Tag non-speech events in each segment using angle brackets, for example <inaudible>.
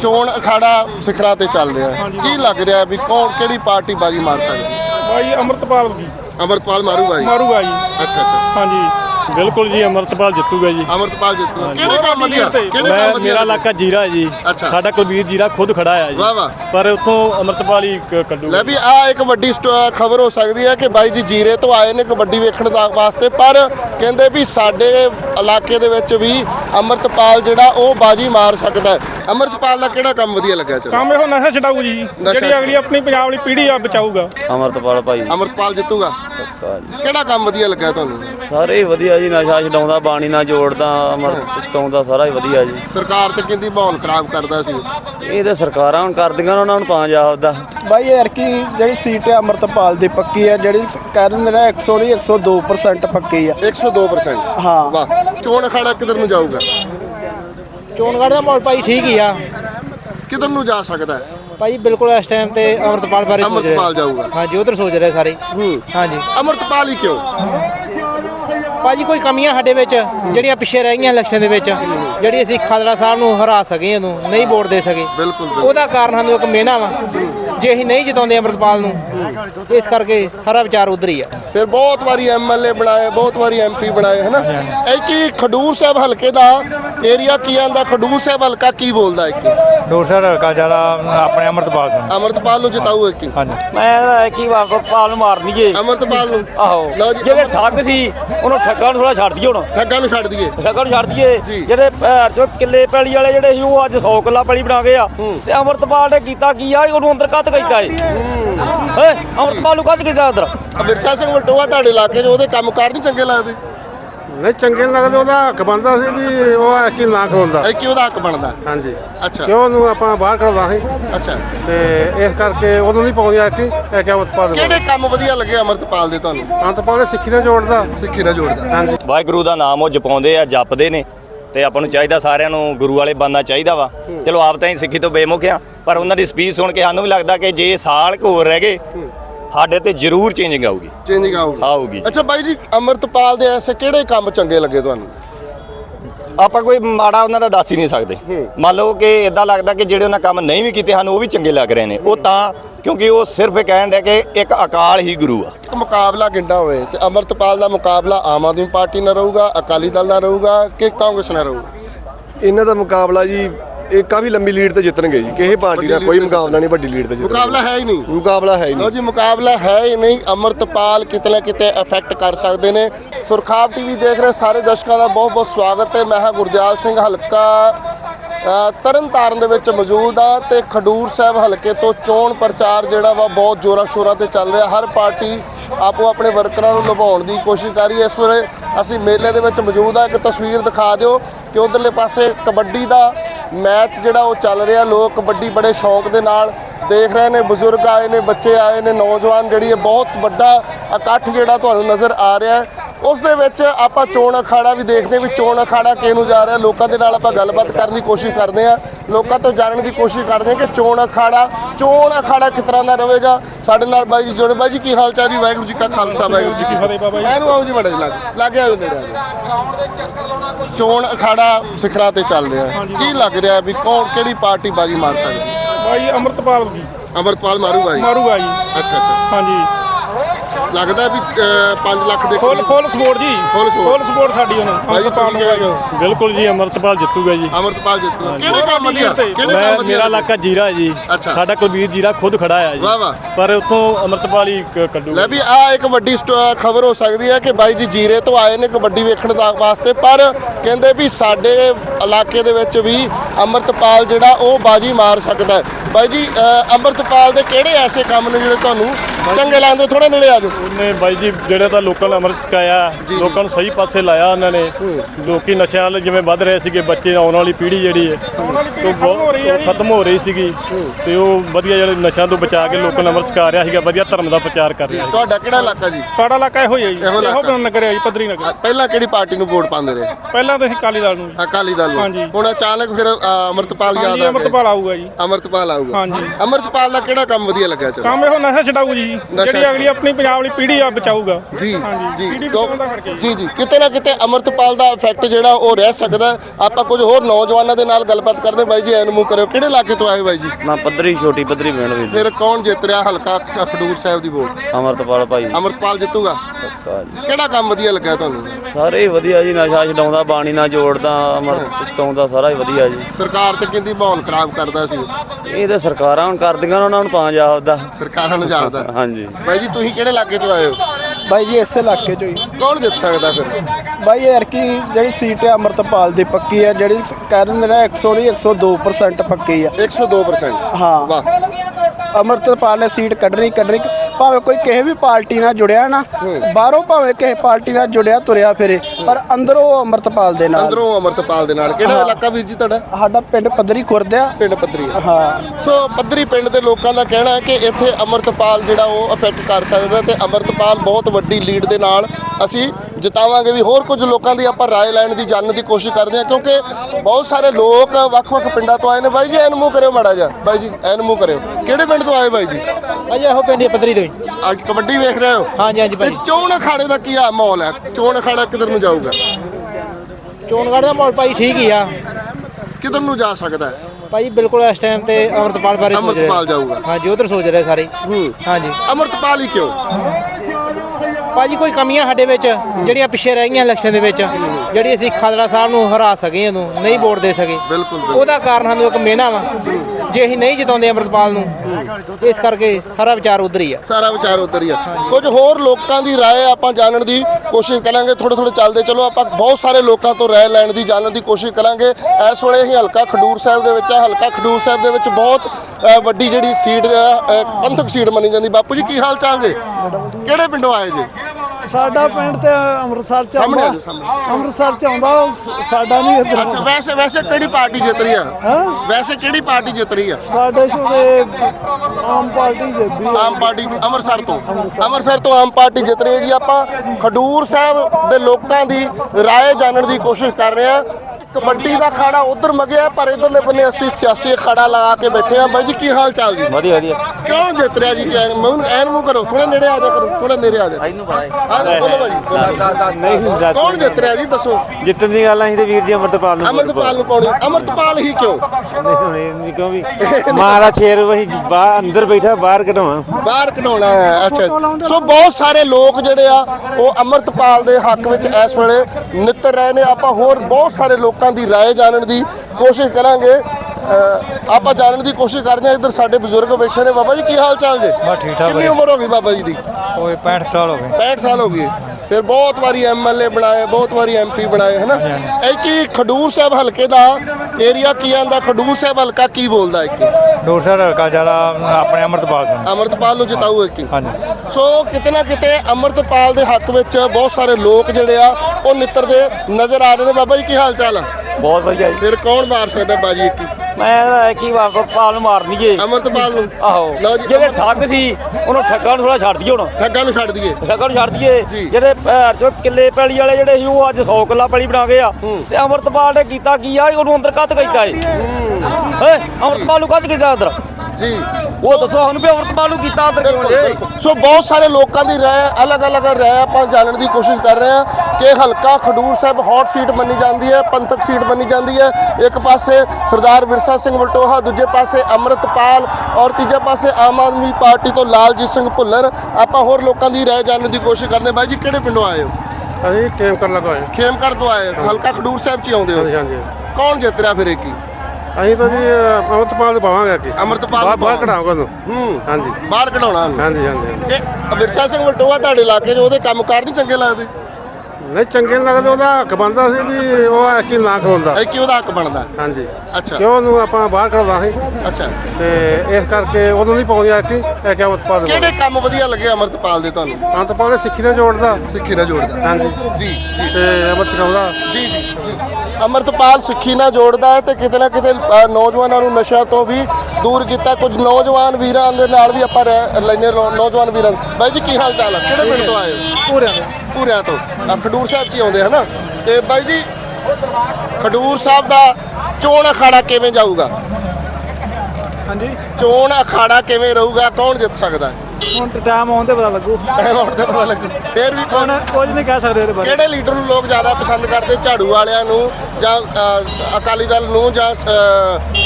ਚੋਣ ਅਖਾੜਾ ਸਿਖਰਾਂ ਤੇ ਚੱਲ ਰਿਹਾ ਹੈ। ਕੀ ਲੱਗ ਰਿਹਾ ਵੀ ਕੌਣ ਕਿਹੜੀ ਪਾਰਟੀ ਬਾਜੀ ਮਾਰ ਸਕਦੀ ਹੈ? ਭਾਈ ਅਮਰਤਪਾਲ ਜੀ। ਅਮਰਤਪਾਲ ਮਾਰੂਗਾ ਜੀ? ਮਾਰੂਗਾ ਜੀ। ਅੱਛਾ ਅੱਛਾ। ਹਾਂਜੀ। ਬਿਲਕੁਲ ਜੀ ਅਮਰਤਪਾਲ ਜਿੱਤੂਗਾ ਜੀ। ਅਮਰਤਪਾਲ ਜਿੱਤੂ ਕਿਹੜੇ ਕੰਮ ਵਧੀਆ? ਕਿਹੜੇ ਮੈਂ ਕੰਮ ਵਧੀਆ? ਮੇਰਾ ਇਲਾਕਾ ਜੀਰਾ ਜੀ। ਅੱਛਾ। ਸਾਡਾ ਕੁਲਬੀਰ ਜੀਰਾ ਖੁਦ ਖੜਾ ਹੈ ਜੀ। ਵਾਹ ਵਾਹ। ਪਰ ਉਤੋਂ ਅਮਰਤਪਾਲ ਹੀ ਕ- ਕੱਢੂਗਾ ਲੈ ਵੀ ਆ ਇੱਕ ਵੱਡੀ ਖਬਰ ਹੋ ਸਕਦੀ ਹੈ ਕਿ ਬਾਈ ਜੀ ਜੀਰੇ ਤੋਂ ਆਏ ਨੇ ਕਬੱਡੀ ਵੇਖਣ ਦਾ ਵਾਸਤੇ ਪਰ ਕਹਿੰਦੇ ਵੀ ਸਾਡੇ ਇਲਾਕੇ ਦੇ ਵਿੱਚ ਵੀ ਅਮਰਤਪਾਲ ਜਿਹੜਾ ਉਹ ਬਾਜੀ ਮਾਰ ਸਕਦਾ ਹੈ। ਅਮਰਤਪਾਲ ਦਾ ਕਿਹੜਾ ਕੰਮ ਵਧੀਆ ਲੱਗਾ ਚਲੋ? ਕੰਮ ਇਹੋ ਨਸ਼ਾ ਛਡਾਊ ਜੀ। ਜਿਹੜੀ ਅਗਲੀ ਆਪਣੀ ਪੰਜਾਬ ਵਾਲੀ ਪੀੜ੍ਹੀ ਆ ਬਚਾਊਗਾ। ਅਮਰਤਪਾਲ ਭਾਈ। ਅਮਰਤਪਾਲ ਜਿੱਤੂਗਾ? ਕਿਹੜਾ ਕੰਮ ਵਧੀਆ ਲੱਗਾ ਤੁਹਾਨੂੰ? ਸਾਰੇ ਹੀ ਵਧੀਆ ਜੀ ਨਸ਼ਾ ਛਡਾਉਂਦਾ ਬਾਣੀ ਨਾਲ ਜੋੜਦਾ ਅਮਰਤ ਛਕਾਉਂਦਾ ਸਾਰਾ ਹੀ ਵਧੀਆ ਜੀ। ਸਰਕਾਰ ਤੇ ਕਹਿੰਦੀ ਮਾਹੌਲ ਖਰਾਬ ਕਰਦਾ ਸੀ? ਇਹ ਤਾਂ ਸਰਕਾਰਾਂ ਹੁਣ ਕਰਦੀਆਂ ਉਹਨਾਂ ਨੂੰ ਤਾਂ ਜਾਪਦਾ ਬਾਈ ਯਾਰ ਕੀ ਜਿਹੜੀ ਸੀਟ ਹੈ ਅਮਰਤਪਾਲ ਦੀ ਪੱਕੀ ਹੈ ਜਿਹੜੀ ਕਹਿ ਦਿੰਦੇ ਨੇ 100 ਨਹੀਂ 102% ਪੱਕੀ ਆ। 102% ਹਾਂ। ਵਾਹ ਚੋਣ ਅਖਾੜਾ ਕਿੱਧਰ ਨੂੰ ਜਾਊਗਾ? ਚੋਣਗੜ੍ਹ ਦਾ ਮਾਹੌਲ ਭਾਈ ਠੀਕ ਹੀ ਆ। ਕਿੱਧਰ ਨੂੰ ਜਾ ਸਕਦਾ ਹੈ? ਭਾਈ ਬਿਲਕੁਲ ਇਸ ਟਾਈਮ ਤੇ ਅਮਰਤਪਾਲ ਬਾਰੇ ਸੋਚ ਰਹੇ। ਅਮਰਤਪਾਲ ਜਾਊਗਾ। ਹਾਂਜੀ ਉਧਰ ਸੋਚ ਰਹੇ ਸਾਰੇ। ਹੂੰ। ਹਾਂਜੀ। ਅਮਰਤਪਾਲ ਹੀ ਕਿਉਂ? ਭਾਜੀ ਕੋਈ ਕਮੀਆਂ ਸਾਡੇ ਵਿੱਚ ਜਿਹੜੀਆਂ ਪਿੱਛੇ ਰਹਿ ਗਈਆਂ ਇਲੈਕਸ਼ਨ ਦੇ ਵਿੱਚ ਜਿਹੜੀ ਅਸੀਂ ਖਾਦੜਾ ਸਾਹਿਬ ਨੂੰ ਹਰਾ ਸਕੇ ਉਹਨੂੰ ਨਹੀਂ ਵੋਟ ਦੇ ਸਕੇ। ਬਿਲਕੁਲ। ਉਹਦਾ ਕਾਰਨ ਸਾਨੂੰ ਇੱਕ ਮਿਹਨਾ ਵਾ ਜੇ ਅਸੀਂ ਨਹੀਂ ਜਿਤਾਉਂਦੇ ਅਮਰਤਪਾਲ ਨੂੰ ਇਸ ਕਰਕੇ ਸਾਰਾ ਵਿਚਾਰ ਉਧਰ ਹੀ ਆ। ਫਿਰ ਬਹੁਤ ਵਾਰੀ ਐਮਐਲਏ ਬਣਾਏ ਬਹੁਤ ਵਾਰੀ ਐਮਪੀ ਬਣਾਏ ਹਨਾ? ਇਹ ਕੀ ਖਡੂਰ ਸਾਹਿਬ ਹਲਕੇ ਦਾ ਏਰੀਆ ਕੀ ਆਂਦਾ? ਖਡੂਰ ਸਾਹਿਬ ਹਲਕਾ ਕੀ ਬੋਲਦਾ ਇੱਕ? ਡੋਸਰ ਹਲਕਾ ਜ਼ਿਆਦਾ ਆਪਣੇ ਅਮਰਤਪਾਲ ਸਿੰਘ। ਅਮਰਤਪਾਲ ਨੂੰ ਜਿਤਾਊ ਇੱਕ ਮੈਂ ਕੀ ਵਾਪਸ ਨੂੰ ਮਾਰਨੀ ਜੇ ਅਮਰਤਪਾਲ ਨੂੰ? ਆਹੋ। ਲਓ ਜੀ ਜਿਹੜੇ ਠੱਗ ਸੀ ਉਹਨੂੰ ਠੱਗਾਂ ਨੂੰ ਥੋੜਾ ਛੱਡ ਦਈਏ ਹੁਣ। ਠੱਗਾਂ ਨੂੰ ਛੱਡ ਦਈਏ। ਠੱਗਾਂ ਨੂੰ ਛੱਡ ਦਈਏ। ਜੀ। ਜਿਹੜੇ ਭੈਣ ਚੋ ਕਿੱਲੇ ਪੈਲੀ ਵਾਲੇ ਜਿਹੜੇ ਸੀ ਉਹ ਅੱਜ 100 ਕਿੱਲਾ ਪੈਲੀ ਬਣਾ ਗਏ ਆ। ਤੇ ਅਮਰਤਪਾਲ ਨੇ ਕੀਤਾ ਕੀ ਆ? ਉਹਨੂੰ ਅੰਦਰ ਕੱਤ ਕੀਤਾ ਏ। ਏ ਅਮਰਤਪਾਲ ਨੂੰ ਕੱਤ ਕੀਤਾ ਅੰਦਰ? ਵਿਰਸਾ ਸਿੰਘ ਵਲਟੋਆ ਤੁਹਾਡੇ ਇਲਾਕੇ 'ਚ ਉਹਦੇ ਕੰਮਕਾਰ ਨਹੀਂ ਚੰਗੇ ਲੱਗਦੇ? ਨਹੀਂ ਚੰਗੇ ਨੀ ਲੱਗਦੇ ਉਹਦਾ ਹੱਕ ਬਣਦਾ ਸੀ ਵੀ ਉਹ ਐਕੀ ਨਾ ਖਲੋਂਦਾ। ਇਹ ਕੀ ਉਹਦਾ ਹੱਕ ਬਣਦਾ? ਹਾਂਜੀ। ਅੱਛਾ। ਕਿਉਂ ਉਹਨੂੰ ਆਪਾਂ ਬਾਹਰ ਖੜਦਾ ਸੀ। ਅੱਛਾ। ਤੇ ਇਸ ਕਰਕੇ ਉਹਨੂੰ ਨਹੀਂ ਪਾਉਂਦੀ ਐਕੀ ਇਹ ਕਿਉਂ ਉਤਪਾਦ ਕਿਹੜੇ ਕੰਮ ਵਧੀਆ ਲੱਗੇ ਅਮਰਤਪਾਲ ਦੇ ਤੁਹਾਨੂੰ? ਅੰਤਪਾਲ ਨੇ ਸਿੱਖੀ ਨਾਲ ਜੋੜਦਾ। ਸਿੱਖੀ ਨਾਲ ਜੋੜਦਾ। ਹਾਂਜੀ। ਵਾਹਿਗੁਰੂ ਦਾ ਨਾਮ ਉਹ ਜਪਾਉਂਦੇ ਆ ਜਪਦੇ ਨੇ। ਤੇ ਆਪਾਂ ਨੂੰ ਚਾਹੀਦਾ ਸਾਰਿਆਂ ਨੂੰ ਗੁਰੂ ਵਾਲੇ ਬਣਨਾ ਚਾਹੀਦਾ ਵਾ। ਚਲੋ ਆਪ ਤਾਂ ਹੀ ਸਿੱਖੀ ਤੋਂ ਬੇਮੁਖ ਆ ਪਰ ਉਹਨਾਂ ਦੀ ਸਪੀਚ ਸੁਣ ਕੇ ਸਾਨੂੰ ਵੀ ਲੱਗਦਾ ਕਿ ਜੇ ਸਾਲ ਕੁ ਹੋਰ ਰਹਿ ਗਏ ਸਾਡੇ ਤੇ ਜ਼ਰੂਰ ਚੇਂਜਿੰਗ ਆਊਗੀ। ਚੇਂਜਿੰਗ ਆਊਗੀ। ਆਊਗੀ। ਅੱਛਾ ਬਾਈ ਜੀ ਅਮਰਤਪਾਲ ਦੇ ਐਸੇ ਕਿਹੜੇ ਕੰਮ ਚੰਗੇ ਲੱਗੇ ਤੁਹਾਨੂੰ? ਆਪਾਂ ਕੋਈ ਮਾੜਾ ਉਹਨਾਂ ਦਾ ਦੱਸ ਹੀ ਨਹੀਂ ਸਕਦੇ। ਮੰਨ ਲਓ ਕਿ ਇਦਾਂ ਲੱਗਦਾ ਕਿ ਜਿਹੜੇ ਉਹਨਾਂ ਕੰਮ ਨਹੀਂ ਵੀ ਕੀਤੇ ਸਾਨੂੰ ਉਹ ਵੀ ਚੰਗੇ ਲੱਗ ਰਹੇ ਨੇ। ਉਹ ਤਾਂ ਕਿਉਂਕਿ ਉਹ ਸਿਰਫ ਇਹ ਕਹਿਣ ਡਿਆ ਕਿ ਇੱਕ ਅਕਾਲ ਹੀ ਗੁਰੂ ਆ। ਇੱਕ ਮੁਕਾਬਲਾ ਕਿੰਨਾ ਹੋਵੇ ਤੇ ਅਮਰਤਪਾਲ ਦਾ ਮੁਕਾਬਲਾ ਆਮ ਆਦਮੀ ਪਾਰਟੀ ਨਾਲ ਰਹੂਗਾ ਅਕਾਲੀ ਦਲ ਨਾਲ ਰਹੂਗਾ ਕਿ ਕਾਂਗਰਸ ਨਾਲ ਰਹੂਗਾ? ਇਹਨਾਂ ਦਾ ਮੁਕਾਬਲਾ ਜੀ ਇਹ ਕਾਫੀ ਲੰਬੀ ਲੀਡ ਤੇ ਜਿੱਤਣਗੇ ਜੀ। ਕਿਸੇ ਪਾਰਟੀ ਦਾ ਕੋਈ ਮੁਕਾਬਲਾ ਨਹੀਂ ਵੱਡੀ ਲੀਡ ਤੇ ਜਿੱਤਣਗੇ। ਮੁਕਾਬਲਾ ਹੈ ਹੀ ਨਹੀਂ। ਮੁਕਾਬਲਾ ਹੈ ਹੀ ਲੋ ਨਹੀਂ। ਜੀ ਮੁਕਾਬਲਾ ਹੈ ਹੀ ਨਹੀਂ। ਅਮਰਤਪਾਲ ਕਿਤੇ ਨਾ ਕਿਤੇ ਅਫੈਕਟ ਕਰ ਸਕਦੇ ਨੇ। ਸੁਰਖਾਬ ਟੀਵੀ ਦੇਖ ਰਹੇ ਸਾਰੇ ਦਰਸ਼ਕਾਂ ਦਾ ਬਹੁਤ ਬਹੁਤ ਸਵਾਗਤ ਹੈ। ਮੈਂ ਹਾਂ ਗੁਰਦਿਆਲ ਸਿੰਘ ਹਲਕਾ ਅ, ਤਰਨ ਤਾਰਨ ਦੇ ਵਿੱਚ ਮੌਜੂਦ ਆ ਤੇ ਖਡੂਰ ਸਾਹਿਬ ਹਲਕੇ ਤੋਂ ਚੋਣ ਪ੍ਰਚਾਰ ਜਿਹੜਾ ਵਾ ਬਹੁਤ ਜ਼ੋਰਾਂ ਸ਼ੋਰਾਂ ਤੇ ਚੱਲ ਰਿਹਾ। ਹਰ ਪਾਰਟੀ ਆਪੋ ਆਪਣੇ ਵਰਕਰਾਂ ਨੂੰ ਲੁਭਾਉਣ ਦੀ ਕੋਸ਼ਿਸ਼ ਕਰ ਰਹੀ ਹੈ। ਇਸ ਵੇਲੇ ਅਸੀਂ ਮੇਲੇ ਦੇ ਵਿੱਚ ਮੌਜੂਦ ਆ ਇੱਕ ਤਸਵੀਰ ਦਿਖਾ ਦਿਓ ਕਿ ਉਧਰਲੇ ਪਾਸੇ ਕਬੱਡੀ ਦਾ ਮੈਚ ਜਿਹੜਾ ਉਹ ਚੱਲ ਰਿਹਾ, ਲੋਕ ਕਬੱਡੀ ਬੜੇ ਸ਼ੌਂਕ ਦੇ ਨਾਲ ਦੇਖ ਰਹੇ ਨੇ, ਬਜ਼ੁਰਗ ਆਏ ਨੇ, ਬੱਚੇ ਆਏ ਨੇ, ਨੌਜਵਾਨ ਜਿਹੜੀ ਹੈ ਬਹੁਤ ਵੱਡਾ ਇਕੱਠ ਜਿਹੜਾ ਤੁਹਾਨੂੰ ਨਜ਼ਰ ਆ ਰਿਹਾ ਹੈ। ਉਸ ਦੇ ਵਿੱਚ ਆਪਾਂ ਚੋਣ ਅਖਾੜਾ ਵੀ ਦੇਖਦੇ ਵੀ ਚੋਣ ਅਖਾੜਾ ਕਿਹਨੂੰ ਜਾ ਰਿਹਾ ਲੋਕਾਂ ਦੇ ਨਾਲ ਆਪਾਂ ਗੱਲਬਾਤ ਕਰਨ ਦੀ ਕੋਸ਼ਿਸ਼ ਕਰਦੇ ਆ ਲੋਕਾਂ ਤੋਂ ਜਾਣਨ ਦੀ ਕੋਸ਼ਿਸ਼ ਕਰਦੇ ਆ ਕਿ ਚੋਣ ਅਖਾੜਾ ਚੋਣ ਅਖਾੜਾ ਕਿਸ ਤਰ੍ਹਾਂ ਦਾ ਰਹੇਗਾ? ਸਾਡੇ ਨਾਲ ਬਾਈ ਜੀ ਜੁੜੇ। ਬਾਈ ਜੀ ਕੀ ਹਾਲ ਚਾਲ ਜੀ? ਵਾਹਿਗੁਰੂ ਜੀ ਕਾ ਖਾਲਸਾ ਵਾਹਿਗੁਰੂ ਜੀ ਕੀ ਫਤਿਹ। ਬਾਬਾ ਜੀ। ਐਨੂੰ ਆਓ ਜੀ ਬੜੇ ਲੱਗ। ਲੱਗ ਆਓ ਨੇੜੇ। ਚੋਣ ਅਖਾੜਾ ਸਿਖਰਾਂ ਤੇ ਚੱਲ ਰਿਹਾ ਕੀ ਲੱਗ ਰਿਹਾ ਵੀ ਕੌਣ ਕਿਹੜੀ ਪਾਰਟੀ ਬਾਜੀ ਮਾਰ ਸਕਦੀ? ਭਾਈ ਅਮਰਤਪਾਲ ਜੀ। ਅਮਰਪਾਲ ਮਾਰੂਗਾ ਜੀ ਮਾਰੂਗਾ ਜੀ ਅੱਛਾ ਅੱਛਾ। ਹਾਂਜੀ। ਲੱਗਦਾ ਵੀ 5 ਲੱਖ ਦੇ ਫੁੱਲ ਫੁੱਲ ਸਪੋਰਟ ਜੀ। Full support। ਫੁੱਲ ਸਪੋਰਟ ਸਾਡੀ ਉਹਨੂੰ। ਅਮਰਤਪਾਲ ਤੁਸੀਂ ਨੂੰ ਜਾਓ। ਬਿਲਕੁਲ ਜੀ ਅਮਰਤਪਾਲ ਜਿੱਤੂਗਾ ਜੀ। ਅਮਰਪਾਲ ਜਿੱਤੂ ਕਿਹੜੇ ਕੰਮ ਵੱਡੀ ਵਧੀਆ। ਕਿਹੜੇ ਮੈਂ ਕੰਮ ਵਧੀਆ ਮੇਰਾ ਇਲਾਕਾ ਜੀਰਾ ਹੈ ਜੀ। ਅੱਛਾ। ਸਾਡਾ ਕੁਲਬੀਰ ਜੀਰਾ ਖੁਦ ਖੜਾ ਹੈ ਜੀ। ਵਾਹ ਵਾਹ। ਪਰ ਉਤੋਂ ਅਮਰਤਪਾਲ ਹੀ ਕ- ਕੱਢੂਗਾ ਲੈ ਵੀ ਆ ਇੱਕ ਵੱਡੀ ਖਬਰ ਹੋ ਸਕਦੀ ਹੈ ਕਿ ਬਾਈ ਜੀ ਜੀਰੇ ਤੋਂ ਆਏ ਨੇ ਕਬੱਡੀ ਵੇਖਣ ਦਾ ਵਾਸਤੇ ਪਰ ਕਹਿੰਦੇ ਵੀ ਸਾਡੇ ਇਲਾਕੇ ਦੇ ਵਿੱਚ ਵੀ ਅਮਰਤਪਾਲ ਜਿਹੜਾ ਉਹ ਬਾਜੀ ਮਾਰ ਸਕਦਾ ਹੈ। ਬਾਈ ਜੀ ਅ, ਅਮਰਤਪਾਲ ਦੇ ਕਿਹੜੇ ਐਸੇ ਕੰਮ ਨੇ ਜਿਹੜੇ ਤੁਹਾਨੂੰ ਚੰਗੇ ਲੱਗਦੇ ਥੋੜਾ ਨੇੜੇ ਆ ਜਾਓ। ਉਹਨੇ ਬਾਈ ਜੀ ਜਿਹੜੇ ਤਾਂ ਲੋਕਾਂ ਨੂੰ ਅੰਮ੍ਰਿਤ ਛਕਾਇਆ। ਲੋਕਾਂ ਨੂੰ ਸਹੀ ਪਾਸੇ ਲਾਇਆ ਉਹਨਾਂ ਨੇ। ਲੋਕੀ ਨਸ਼ਿਆਂ ਵੱਲ ਜਿਵੇਂ ਵੱਧ ਰਹੇ ਸੀਗੇ ਬੱਚੇ ਆਉਣ ਵਾਲੀ ਪੀੜ੍ਹੀ ਜਿਹੜੀ ਹੈ ਉਹ। ਖਤਮ ਹੋ ਰਹੀ ਸੀਗੀ। ਤੇ ਉਹ ਵਧੀਆ ਜਿਹੜੇ ਨਸ਼ਿਆਂ ਤੋਂ ਬਚਾ ਕੇ ਲੋਕਾਂ ਨੂੰ ਅੰਮ੍ਰਿਤ ਛਕਾ ਰਿਹਾ ਸੀਗਾ ਵਧੀਆ ਧਰਮ ਦਾ ਪ੍ਰਚਾਰ ਕਰ ਰਿਹਾ ਸੀ। ਤੁਹਾਡਾ ਕਿਹੜਾ ਇਲਾਕਾ ਜੀ? ਸਾਡਾ ਇਲਾਕਾ ਇਹੋ ਹੀ ਹੈ ਜੀ। ਇਹੋ। ਇਹੋ ਨਗਰ ਹੈ ਜੀ ਪੱਧਰੀ ਨਗਰ। ਪਹਿਲਾਂ ਕਿਹੜੀ ਪਾਰਟੀ ਨੂੰ ਵੋਟ ਪਾਉਂਦੇ ਰਹੇ? ਪਹਿਲਾਂ ਤਾਂ ਅਸੀਂ ਅਕਾਲੀ ਦਲ ਨੂੰ। ਅਕਾਲੀ ਦਲ ਨੂੰ। ਹੁਣ ਅਚਾਨਕ ਫਿਰ ਅਮਰਤਪਾਲ ਯਾਦ ਆ ਗਿਆ। ਅਮਰਤਪਾਲ ਆਊਗਾ ਜੀ। ਅਮਰਤਪਾਲ ਆਊਗਾ। ਹਾਂਜੀ। ਅਮਰਤਪਾਲ ਦਾ ਕਿਹੜਾ ਕੰਮ ਵਧੀਆ ਲੱਗਿਆ ਚਲੋ? ਕੰਮ ਇਹੋ ਨਸ਼ਾ ਛਡਾਊ ਜੀ। ਜੀ ਜਿਹੜੀ ਅਗਲੀ ਆਪਣੀ ਪੰਜਾਬ ਵਾਲੀ ਪੀੜ੍ਹੀ ਆ ਬਚਾਊਗਾ। ਜੀ ਜੀ ਪੀੜ੍ਹੀ ਕਿਉਂ- ਬਚਾਉਣ ਦਾ ਕਰਕੇ। ਜੀ ਜੀ ਕਿਤੇ ਨਾ ਕਿਤੇ ਅਮਰਤਪਾਲ ਦਾ ਇਫੈਕਟ ਜਿਹੜਾ ਉਹ ਰਹਿ ਸਕਦਾ। ਆਪਾਂ ਕੁਝ ਹੋਰ ਨੌਜਵਾਨਾਂ ਦੇ ਨਾਲ ਗੱਲਬਾਤ ਕਰਦੇ। ਬਾਈ ਜੀ ਐਨ ਮੂੰਹ ਕਰਿਓ। ਕਿਹੜੇ ਇਲਾਕੇ ਤੋਂ ਆਏ ਬਾਈ ਜੀ? ਨਾ ਪੱਧਰੀ ਛੋਟੀ ਪੱਧਰੀ ਪਿੰਡ ਵੀ ਫਿਰ ਕੌਣ ਜਿੱਤ ਰਿਹਾ? ਹਲਕਾ ਖਡੂਰ ਸਾਹਿਬ ਦੀ ਵੋਟ। ਅਮਰਤਪਾਲ ਭਾਈ। ਅਮਰਤਪਾਲ ਜਿੱਤੂਗਾ। ਕਿਹੜਾ ਕੰਮ ਵਧੀਆ ਲੱਗਾ ਤੁਹਾਨੂੰ? ਸਾਰੇ ਹੀ ਵਧੀਆ ਜੀ ਨਸ਼ਾ ਛਡਾਉਂਦਾ ਬਾਣੀ ਨਾਲ ਜੋੜਦਾ ਅਮਰਤ ਚਕਾਉਂਦਾ ਸਾਰਾ ਹੀ ਵਧੀਆ ਜੀ। ਸਰਕਾਰ ਤੇ ਕਹਿੰਦੀ ਮਾਹੌਲ ਖਰਾਬ ਕਰਦਾ ਸੀ? ਇਹ ਤਾਂ ਸਰਕਾਰਾਂ ਹੁਣ ਕਰਦੀਆਂ ਉਹਨਾਂ ਨੂੰ ਤਾਂ ਜਾਪਦਾ। ਸਰਕਾਰਾਂ ਨੂੰ ਜਾਪਦਾ। ਹਾਂਜੀ। ਬਾਈ ਜੀ ਤੁਸੀਂ ਕਿਹੜੇ ਇਲਾਕੇ ਚੋਂ ਆਏ ਹੋ? ਬਾਈ ਜੀ ਇਸੇ ਇਲਾਕੇ ਚੋਂ ਹੀ। ਕੌਣ ਜਿੱਤ ਸਕਦਾ ਫਿਰ? ਬਾਈ ਯਾਰ ਕੀ ਜਿਹੜੀ ਸੀਟ ਹੈ ਅਮਰਤਪਾਲ ਦੀ ਪੱਕੀ ਹੈ ਜਿਹੜੀ ਕਹਿ ਦਿੰਦੇ ਨੇ 100 ਨਹੀਂ 102% ਪੱਕੀ ਆ 102% ਹਾਂ। ਵਾਹ। ਅਮਰਤਪਾਲ ਨੇ ਸੀਟ ਕੱਢਣੀ ਕੱਢਣੀ। ਭਾਵੇਂ ਕੋਈ ਕਿਸੇ ਵੀ ਪਾਰਟੀ ਨਾਲ ਜੁੜਿਆ ਨਾ ਬਾਹਰੋਂ ਭਾਵੇਂ ਕਿਸੇ ਪਾਰਟੀ ਨਾਲ ਜੁੜਿਆ ਤੁਰਿਆ ਫਿਰੇ ਪਰ ਅੰਦਰੋਂ ਉਹ ਅਮਰਤਪਾਲ ਦੇ ਨਾਲ। ਅੰਦਰੋਂ ਅਮਰਤਪਾਲ ਦੇ ਨਾਲ। ਕਿਹੜਾ। ਇਲਾਕਾ ਵੀਰ ਜੀ ਤੁਹਾਡਾ? ਸਾਡਾ ਪਿੰਡ ਪੱਧਰੀ ਖੁਰਦ ਆ। ਪਿੰਡ ਪੱਧਰੀ ਹਾਂ। ਸੋ ਪੱਧਰੀ ਪਿੰਡ ਦੇ ਲੋਕਾਂ ਦਾ ਕਹਿਣਾ ਹੈ ਕਿ ਇੱਥੇ ਅਮਰਤਪਾਲ ਜਿਹੜਾ ਉਹ ਅਫੈਕਟ ਕਰ ਸਕਦਾ ਤੇ ਅਮਰਤਪਾਲ ਬਹੁਤ ਵੱਡੀ ਲੀਡ ਦੇ ਨਾਲ ਅਸੀਂ ਜਿਤਾਵਾਂਗੇ ਵੀ ਹੋਰ ਕੁਝ ਲੋਕਾਂ ਦੀ ਆਪਾਂ ਰਾਏ ਲੈਣ ਦੀ ਜਾਣਨ ਦੀ ਕੋਸ਼ਿਸ਼ ਕਰਦੇ ਹਾਂ ਕਿਉਂਕਿ ਬਹੁਤ ਸਾਰੇ ਲੋਕ ਵੱਖ-ਵੱਖ ਪਿੰਡਾਂ ਤੋਂ ਆਏ ਨੇ। ਬਾਈ ਜੀ ਐਨ ਮੂੰਹ ਕਰਿਓ ਮਾੜਾ ਜਿਹਾ। ਬਾਈ ਜੀ ਐਨ ਮੂੰਹ ਕਰਿਓ। ਕਿਹੜੇ ਪਿੰਡ ਤੋਂ ਆਏ ਬਾਈ ਜੀ? ਭਾਜੀ ਇਹੋ ਪਿੰਡ ਪੱਧਰੀ ਤੋਂ ਹੀ। ਅੱਜ ਕਬੱਡੀ ਵੇਖ ਰਹੇ ਹੋ? ਹਾਂਜੀ ਹਾਂਜੀ ਤੇ ਭਾਜੀ ਚੋਣ ਅਖਾੜੇ ਦਾ ਕੀ ਆ ਮਾਹੌਲ ਹੈ? ਚੋਣ ਅਖਾੜਾ ਕਿੱਧਰ ਨੂੰ ਜਾਊਗਾ? ਚੋਣਗੜ੍ਹ ਦਾ ਮਾਹੌਲ ਭਾਈ ਠੀਕ ਹੀ ਆ। ਕਿੱਧਰ ਨੂੰ ਜਾ ਸਕਦਾ ਹੈ? ਭਾਈ ਬਿਲਕੁਲ ਇਸ ਟਾਈਮ ਤੇ ਅਮਰਤਪਾਲ ਬਾਰੇ ਸੋਚ ਰਹੇ। ਅਮਰਤਪਾਲ ਜਾਊਗਾ। ਹਾਂਜੀ ਉਧਰ ਸੋਚ ਰਹੇ ਸਾਰੇ। ਹੂੰ। ਹਾਂਜੀ। ਅਮਰਤਪਾਲ ਹੀ ਕਿਉਂ? ਭਾਜੀ ਕੋਈ ਕਮੀਆਂ ਸਾਡੇ ਵਿੱਚ ਜਿਹੜੀਆਂ ਪਿੱਛੇ ਰਹਿ ਗਈਆਂ ਇਲੈਕਸ਼ਨ ਦੇ ਵਿੱਚ ਜਿਹੜੀ ਅਸੀਂ ਖਾਦੜਾ ਸਾਹਿਬ ਨੂੰ ਹਰਾ ਸਕੇ ਉਹਨੂੰ ਨਹੀਂ ਵੋਟ ਦੇ ਸਕੇ। ਬਿਲਕੁਲ ਉਹਦਾ ਕਾਰਨ ਸਾਨੂੰ ਇੱਕ ਮਿਹਣਾ ਵਾ। ਜੇ ਅਸੀਂ ਨਹੀਂ ਜਿਤਾਉਂਦੇ ਅਮਰਤਪਾਲ ਨੂੰ, ਇਸ ਕਰਕੇ ਸਾਰਾ ਵਿਚਾਰ ਉਧਰ ਹੀ ਆ। ਸਾਰਾ ਵਿਚਾਰ ਉਧਰ ਹੀ ਆ। ਕੁਝ ਹੋਰ ਲੋਕਾਂ ਦੀ ਰਾਏ ਆਪਾਂ ਜਾਣਨ ਦੀ ਕੋਸ਼ਿਸ਼ ਕਰਾਂਗੇ ਥੋੜੇ ਥੋੜੇ ਚੱਲਦੇ ਚਲੋ, ਆਪਾਂ ਬਹੁਤ ਸਾਰੇ ਲੋਕਾਂ ਤੋਂ ਰਾਏ ਲੈਣ ਦੀ ਜਾਣਨ ਦੀ ਕੋਸ਼ਿਸ਼ ਕਰਾਂਗੇ। ਇਸ ਵੇਲੇ ਅਸੀਂ ਹਲਕਾ ਖਡੂਰ ਸਾਹਿਬ ਦੇ ਵਿੱਚ ਆ। ਹਲਕਾ ਖਡੂਰ ਸਾਹਿਬ ਦੇ ਵਿੱਚ ਬਹੁਤ ਵੱਡੀ ਜਿਹੜੀ ਸੀਟ ਪੰਥਕ ਸੀਟ ਮੰਨੀ ਜਾਂਦੀ। ਬਾਪੂ ਜੀ, ਕੀ ਹਾਲ ਚਾਲ ਜੇ? ਕਿਹੜੇ ਪਿੰਡੋਂ ਆਏ ਜੇ? ਸਾਡਾ ਪਿੰਡ ਤੇ ਅੰਮ੍ਰਿਤਸਰ ਚ ਸਾਹਮਣੇ ਆ ਜਾਓ, ਸਾਹਮਣੇ। ਅੰਮ੍ਰਿਤਸਰ ਚ ਆਉਂਦਾ ਸਾਡਾ ਨਹੀਂ ਅੱਛਾ ਵੈਸੇ ਵੈਸੇ ਕਿਹੜੀ ਪਾਰਟੀ ਜਿੱਤ ਰਹੀ ਆ? ਵੈਸੇ ਕਿਹੜੀ ਪਾਰਟੀ ਜਿੱਤ ਰਹੀ ਆ? ਸਾਡੇ ਚ ਉਹਦੇ ਆਮ ਪਾਰਟੀ ਜਿੱਦੀ ਆਮ ਪਾਰਟੀ ਅੰਮ੍ਰਿਤਸਰ ਤੋਂ। ਅੰਮ੍ਰਿਤਸਰ ਤੋਂ ਆਮ ਪਾਰਟੀ ਜਿੱਤ ਰਹੀ ਹੈ ਜੀ। ਆਪਾਂ ਖਡੂਰ ਸਾਹਿਬ ਦੇ ਲੋਕਾਂ ਦੀ ਰਾਏ ਜਾਣਨ ਦੀ ਕੋਸ਼ਿਸ਼ ਕਰ ਰਹੇ ਹਾਂ। ਕਬੱਡੀ ਦਾ ਖਾੜਾ ਉਧਰ ਮਗਿਆ ਪਰ ਇਧਰਲੇ ਬੰਨੇ ਅਸੀਂ ਸਿਆਸੀ ਖਾੜਾ ਲਗਾ ਕੇ ਬੈਠੇ ਹਾਂ। ਬਾਈ ਜੀ ਕੀ ਹਾਲ ਚਾਲ ਜੀ? ਵਧੀਆ ਵਧੀਆ। ਕਿਉਂ ਜਿੱਤ ਰਿਹਾ ਜੀ? ਕਿਆ ਮੂੰਹ ਐਨ ਮੂੰਹ ਕਰੋ ਥੋੜਾ ਨੇੜੇ ਆ ਜਾ ਕਰੋ ਥੋੜਾ ਨੇੜੇ ਆ ਜਾ। ਇਹਨੂੰ ਪਤਾ ਹਾਂ ਬੋਲੋ ਬਾਈ। ਬੋਲੋ। ਨਹੀਂ ਹੁੰਦਾ ਕੌਣ ਜਿੱਤ ਰਿਹਾ ਜੀ ਦੱਸੋ। ਜਿੱਤਣ ਦੀ ਗੱਲ ਅਸੀਂ ਤੇ ਵੀਰ ਜੀ ਅਮਰਤਪਾਲ ਨੂੰ ਅਮਰਤਪਾਲ ਨੂੰ ਪਾਉਣੀ। ਅਮਰਤਪਾਲ ਹੀ ਕਿਉਂ? ਨਹੀਂ ਕਿਉਂ ਵੀ? <laughs> ਮਹਾਰਾ ਸ਼ੇਰ ਵਹੀ ਬਾਹਰ ਅੰਦਰ ਬੈਠਾ ਬਾਹਰ ਕਢਾਉਣਾ। ਬਾਹਰ ਕਢਾਉਣਾ ਹੈ। ਅੱਛਾ। ਸੋ ਬਹੁਤ ਸਾਰੇ ਲੋਕ ਜਿਹੜੇ ਆ ਉਹ ਅਮਰਤਪਾਲ ਦੇ ਹੱਕ ਵਿੱਚ ਇਸ ਵੇਲੇ ਨਿੱਤਰ ਰਹੇ ਨੇ। ਆਪਾਂ ਹੋਰ ਬਹੁਤ ਸਾਰੇ ਲੋਕਾਂ ਦੀ رائے ਜਾਣਨ ਦੀ ਕੋਸ਼ਿਸ਼ ਕਰਾਂਗੇ ਅ, ਆਪਾਂ ਜਾਣਨ ਦੀ ਕੋਸ਼ਿਸ਼ ਕਰਦੇ ਹਾਂ ਇੱਧਰ ਸਾਡੇ ਬਜ਼ੁਰਗ ਬੈਠੇ ਨੇ। ਬਾਬਾ ਜੀ ਕੀ ਹਾਲ ਚਾਲ ਜੇ? ਬਸ ਠੀਕ ਠਾਕ ਕਿੰਨੀ ਉਮਰ ਹੋ ਗਈ ਬਾਬਾ ਜੀ ਦੀ? ਓਏ 65 ਸਾਲ ਹੋ ਗਏ। 65 ਸਾਲ ਹੋ ਗਏ। ਫਿਰ ਬਹੁਤ ਵਾਰੀ ਐਮਐਲਏ ਬਣਾਏ ਬਹੁਤ ਵਾਰੀ ਐਮਪੀ ਬਣਾਏ ਹਨਾ? ਇਹ ਕੀ ਖਡੂਰ ਸਾਹਿਬ ਹਲਕੇ ਦਾ ਏਰੀਆ ਕੀ ਆਂਦਾ? ਖਡੂਰ ਸਾਹਿਬ ਹਲਕਾ ਕੀ ਬੋਲਦਾ ਇੱਕ? ਡੋਰ ਸਾਹਿਬ ਹਲਕਾ ਜ਼ਿਆਦਾ ਆਪਣੇ ਅਮਰਤਪਾਲ ਸਿੰਘ। ਅਮਰਤਪਾਲ ਨੂੰ ਜਿਤਾਊ ਇੱਕ। ਹੀ ਹਾਂਜੀ। ਸੋ ਕਿਤੇ ਨਾ ਕਿਤੇ ਅਮਰਤਪਾਲ ਦੇ ਹੱਕ ਵਿੱਚ ਬਹੁਤ ਸਾਰੇ ਲੋਕ ਜਿਹੜੇ ਆ ਉਹ ਨਿੱਤਰਦੇ ਨਜ਼ਰ ਆ ਰਹੇ ਨੇ। ਬਾਬਾ ਜੀ ਕੀ ਹਾਲ ਚਾਲ ਆ? ਬਹੁਤ ਵਧੀਆ ਜੀ। ਫਿਰ ਕੌਣ ਮਾਰ ਸਕਦਾ ਬਾਜੀ ਇੱਕ? ਹੀ? ਮੈਂ ਕੀ ਅਮਰਤਪਾਲ ਨੂੰ ਮਾਰ ਦਈਏ। ਅਮਰਤਪਾਲ ਨੂੰ। ਆਹੋ। ਲਓ ਜੀ ਜਿਹੜੇ ਠੱਗ ਸੀ ਉਹਨੂੰ ਠੱਗਾਂ ਨੂੰ ਥੋੜਾ ਛੱਡ ਦਈਏ ਹੁਣ। ਠੱਗਾਂ ਨੂੰ ਛੱਡ ਦਈਏ। ਠੱਗਾਂ ਨੂੰ ਛੱਡ ਦਈਏ। ਜੀ। ਜਿਹੜੇ ਭੈਣ ਚੋ ਕਿੱਲੇ ਪੈਲੀ ਵਾਲੇ ਜਿਹੜੇ ਸੀ ਉਹ ਅੱਜ 100 ਕਿੱਲਾ ਪੈਲੀ ਬਣਾ ਗਏ ਆ। ਤੇ ਅਮਰਤਪਾਲ ਨੇ ਕੀਤਾ ਕੀ ਆ? ਉਹਨੂੰ ਅੰਦਰ ਕੱਤ ਕੀਤਾ ਏ। ਹੈ। ਅਮਰਤਪਾਲ ਨੂੰ ਕੱਤ ਕੀਤਾ ਅੰਦਰ? ਜੀ। ਉਹ ਦੱਸੋ ਸਾਨੂੰ ਵੀ ਅਮਰਤਪਾਲ ਨੂੰ ਕੀਤਾ ਅੰਦਰ ਕਿਉਂ ਜੇ। ਸੋ ਬਹੁਤ ਸਾਰੇ ਲੋਕਾਂ ਦੀ ਰਾਏ ਅਲੱਗ-ਅਲੱਗ ਰਾਏ ਆਪਾਂ ਜਾਣਨ ਦੀ ਕੋਸ਼ਿਸ਼ ਕਰ ਰਹੇ ਹਾਂ। ਕਿ ਹਲਕਾ ਖਡੂਰ ਸਾਹਿਬ ਹੌਟ ਸੀਟ ਮੰਨੀ ਜਾਂਦੀ ਹੈ ਪੰਥਕ ਸੀਟ ਮੰਨੀ ਜਾਂਦੀ ਹੈ। ਇੱਕ ਪਾਸੇ ਸਰਦਾਰ ਵਿਰਸਾ ਸਿੰਘ ਵਲਟੋਹਾ ਦੂਜੇ ਪਾਸੇ ਅੰਮ੍ਰਿਤਪਾਲ ਔਰ ਤੀਜੇ ਪਾਸੇ ਆਮ ਆਦਮੀ ਪਾਰਟੀ ਤੋਂ ਲਾਲਜੀਤ ਸਿੰਘ ਭੁੱਲਰ। ਆਪਾਂ ਹੋਰ ਲੋਕਾਂ ਦੀ ਰਾਏ ਜਾਣਨ ਦੀ ਕੋਸ਼ਿਸ਼ ਕਰਦੇ ਬਾਈ ਜੀ ਕਿਹੜੇ ਪਿੰਡੋਂ ਆਏ ਹੋ? ਅਸੀਂ ਕੇਮ ਕਰਨ ਲਗਾਏ ਖੇਮਕਰ ਤੋਂ ਆਏ ਹਲਕਾ ਖਡੂਰ ਸਾਹਿਬ ਚ ਆਉਂਦੇ ਹੋ? ਹਾਂਜੀ ਕੌਣ ਜਿੱਤ ਰਿਹਾ ਫਿਰ ਇੱਕ ਹੀ ਅਸੀਂ ਤਾਂ ਜੀ ਅੰਮ੍ਰਿਤਪਾਲ ਨੂੰ ਪਾਵਾਂਗੇ ਅੱਗੇ। ਅੰਮ੍ਰਿਤਪਾਲ ਬਾਹਰ ਨੂੰ ਉਹਨੂੰ ਹੂੰ ਹਾਂਜੀ। ਬਾਹਰ ਕਢਾਉਣਾ। ਹਾਂਜੀ ਹਾਂਜੀ ਇਹ ਵਿਰਸਾ ਸਿੰਘ ਵਲਟੋਹਾ ਤੁਹਾਡੇ ਇਲਾਕੇ 'ਚ ਉਹਦੇ ਕੰਮਕਾਰ ਨਹੀਂ ਚੰਗੇ ਲੱਗਦੇ? ਨਹੀਂ ਚੰਗੇ ਨੀ ਲੱਗਦੇ ਉਹਦਾ ਹੱਕ ਬਣਦਾ ਸੀ ਵੀ ਉਹ ਐਕੀ ਨਾ ਖਲੋਂਦਾ। ਇਹ ਕਿ ਉਹਦਾ ਹੱਕ ਬਣਦਾ। ਹਾਂਜੀ। ਅੱਛਾ। ਕਿਉਂ ਉਹਨੂੰ ਆਪਾਂ ਬਾਹਰ ਕਢਾਉਣਾ ਸੀ। ਅੱਛਾ। ਤੇ ਇਸ ਕਰਕੇ ਉਹਨੂੰ ਨਹੀਂ ਪਾਉਂਦੀ ਐਕੀ ਇਹ ਕਿ ਅੰਮ੍ਰਿਤਪਾਲ ਕਿਹੜੇ ਕੰਮ ਵਧੀਆ ਲੱਗੇ ਅਮਰਤਪਾਲ ਦੇ ਤੁਹਾਨੂੰ? ਅੰਮ੍ਰਿਤਪਾਲ ਦੇ ਸਿੱਖੀ ਨਾਲ ਜੋੜਦਾ। ਸਿੱਖੀ ਨਾਲ ਜੋੜਦਾ। ਹਾਂਜੀ। ਜੀ ਜੀ। ਤੇ ਅਮਰ ਸਿਖਾਉਂਦਾ। ਜੀ ਜੀ ਜੀ। ਅਮਰਤਪਾਲ ਸਿੱਖੀ ਨਾਲ ਜੋੜਦਾ ਹੈ ਤੇ ਕਿਤੇ ਨਾ ਕਿਤੇ ਅ, ਨੌਜਵਾਨਾਂ ਨੂੰ ਨਸ਼ਿਆਂ ਤੋਂ ਵੀ ਦੂਰ ਕੀਤਾ। ਕੁਝ ਨੌਜਵਾਨ ਵੀਰਾਂ ਦੇ ਨਾਲ ਵੀ ਆਪਾਂ ਰਹਿ- ਲੈਨੇ ਨੌਜਵਾਨ ਵੀਰਾਂ ਬਾਈ ਜੀ ਕੀ ਹਾਲ ਚਾਲ ਹੈ ਕਿਹੜੇ ਪਿੰਡ ਤੋਂ ਆਏ ਹੋ? ਪੂਰਿਆਂ ਦੇ ਪੂਰਿਆਂ ਤੋਂ। ਅ, ਖਡੂਰ ਸਾਹਿਬ ਚ ਹੀ ਆਉਂਦੇ ਹਨਾ? ਤੇ ਬਾਈ ਜੀ ਖਡੂਰ ਸਾਹਿਬ ਦਾ ਚੋਣ ਅਖਾੜਾ ਕਿਵੇਂ ਜਾਊਗਾ? ਹਾਂਜੀ। ਚੋਣ ਅਖਾੜਾ ਕਿਵੇਂ ਰਹੂਗਾ? ਕੌਣ ਜਿੱਤ ਸਕਦਾ? ਹੈ? ਹੁਣ ਟਾਈਮ ਆਉਣ ਤੇ ਪਤਾ ਲੱਗੂ। ਟਾਈਮ ਆਉਣ ਤੇ ਪਤਾ ਲੱਗੂ। ਫੇਰ ਵੀ ਕੌਣ ਕੁਝ ਨਹੀਂ ਕਹਿ ਸਕਦੇ ਇਹਦੇ ਬਾਰੇ। ਕਿਹੜੇ ਲੀਡਰ ਨੂੰ ਲੋਕ ਜ਼ਿਆਦਾ ਪਸੰਦ ਕਰਦੇ? ਝਾੜੂ ਵਾਲਿਆਂ ਨੂੰ ਜਾਂ ਅ, ਅਕਾਲੀ ਦਲ ਨੂੰ ਜਾਂ ਅ,